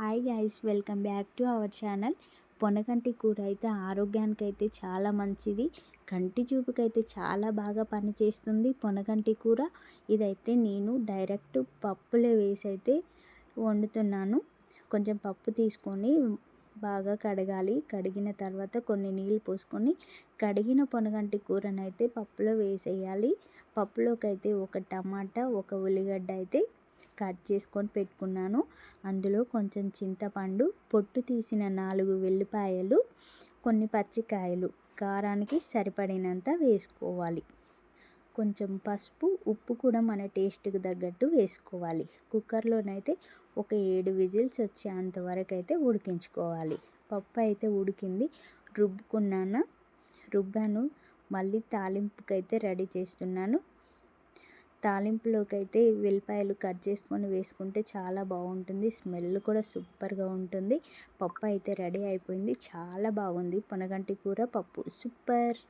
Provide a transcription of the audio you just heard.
Hi guys welcome back to our channel. పొనగంటి కూర అయితే ఆరోగ్యానికి అయితే చాలా మంచిది. కంటి చూపుకైతే చాలా బాగా పనిచేస్తుంది పొనగంటి కూర. ఇదైతే నేను డైరెక్ట్ పప్పులో వేసి అయితే వండుతున్నాను. కొంచెం పప్పు తీసుకొని బాగా కడగాలి. కడిగిన తర్వాత కొన్ని నీళ్ళు పోసుకొని కడిగిన పొనగంటి కూరనైతే పప్పులో వేసేయాలి. పప్పులోకి అయితే ఒక టమాటా ఒక ఉల్లిగడ్డ అయితే కట్ చేసుకొని పెట్టుకున్నాను. అందులో కొంచెం చింతపండు పొట్టు తీసిన నాలుగు వెల్లిపాయలు కొన్ని పచ్చికాయలు కారానికి సరిపడినంత వేసుకోవాలి. కొంచెం పసుపు ఉప్పు కూడా మన టేస్ట్కి తగ్గట్టు వేసుకోవాలి. కుక్కర్లోనైతే ఒక ఏడు విజిల్స్ వచ్చేంత వరకు అయితే ఉడికించుకోవాలి. పప్పు అయితే ఉడికింది. రుబ్బుకున్నాను? రుబ్బాను. మళ్ళీ తాలింపుకైతే రెడీ చేస్తున్నాను. తాలింపులోకి అయితే వెల్లిపాయలు కట్ చేసుకొని వేసుకుంటే చాలా బాగుంటుంది. స్మెల్ కూడా సూపర్గా ఉంటుంది. పప్పు అయితే రెడీ అయిపోయింది. చాలా బాగుంది. పొనగంటి కూర పప్పు. సూపర్!